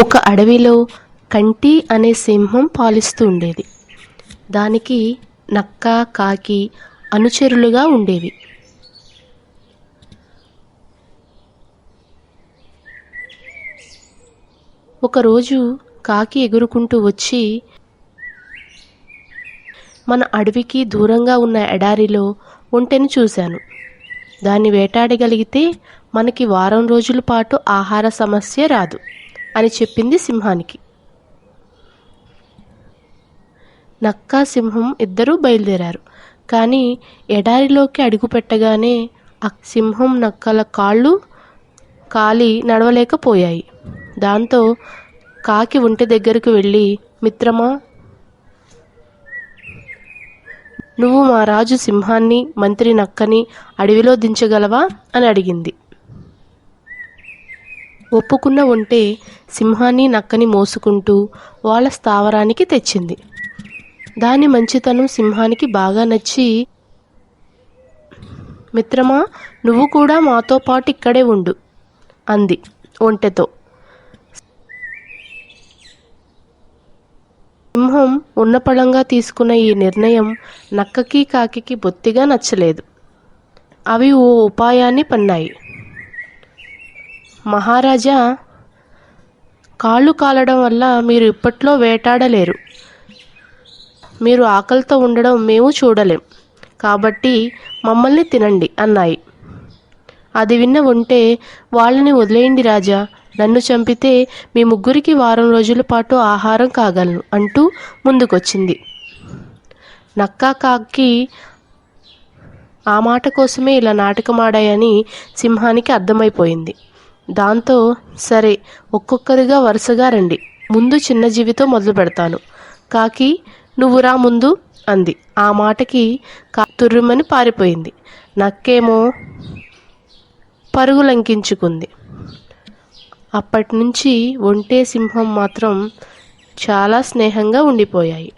ఒక అడవిలో కంటి అనే సింహం పాలిస్తూ ఉండేది. దానికి నక్క కాకి అనుచరులుగా ఉండేవి. ఒకరోజు కాకి ఎగురుకుంటూ వచ్చి మన అడవికి దూరంగా ఉన్న ఎడారిలో ఒంటెను చూశాను. దాన్ని వేటాడగలిగితే మనకి వారం రోజుల పాటు ఆహార సమస్య రాదు. అని చెప్పింది సింహానికి. నక్క సింహం ఇద్దరూ బయలుదేరారు. కానీ ఎడారిలోకి అడుగుపెట్టగానే ఆ సింహం నక్కల కాళ్ళు కాలి నడవలేకపోయాయి. దాంతో కాకి ఒంటి దగ్గరకు వెళ్ళి మిత్రమా నువ్వు మా రాజు సింహాన్ని మంత్రి నక్కని అడవిలో దించగలవా? అని అడిగింది. ఒప్పుకున్న ఒంటే సింహాన్ని నక్కని మోసుకుంటూ వాళ్ళ స్థావరానికి తెచ్చింది. దాని మంచితనం సింహానికి బాగా నచ్చి మిత్రమా నువ్వు కూడా మాతో పాటు ఇక్కడే ఉండు అంది ఒంటెతో. సింహం ఉన్నపళంగా తీసుకున్న ఈ నిర్ణయం నక్కకి కాకికి బొత్తిగా నచ్చలేదు. అవి ఓ ఉపాయాన్ని పన్నాయి. మహారాజా కాళ్ళు కాలడం వల్ల మీరు ఇప్పట్లో వేటాడలేరు. మీరు ఆకలితో ఉండడం మేము చూడలేం. కాబట్టి మమ్మల్ని తినండి అన్నాయి. అది విన్న ఉంటే వాళ్ళని వదిలేయండి రాజా నన్ను చంపితే మీ ముగ్గురికి వారం రోజుల పాటు ఆహారం కాగలను అంటూ ముందుకొచ్చింది. నక్కా కాకి ఆ మాట కోసమే ఇలా నాటకమాడాయని సింహానికి అర్థమైపోయింది. దాంతో సరే ఒక్కొక్కరిగా వరుసగా రండి. ముందు చిన్న జీవితో మొదలు పెడతాను. కాకి నువ్వు రా ముందు అంది. ఆ మాటకి కా తుర్రుమని పారిపోయింది. నక్కేమో పరుగులంకించుకుంది అప్పటి నుంచి ఒంటే సింహం మాత్రం చాలా స్నేహంగా ఉండిపోయాయి.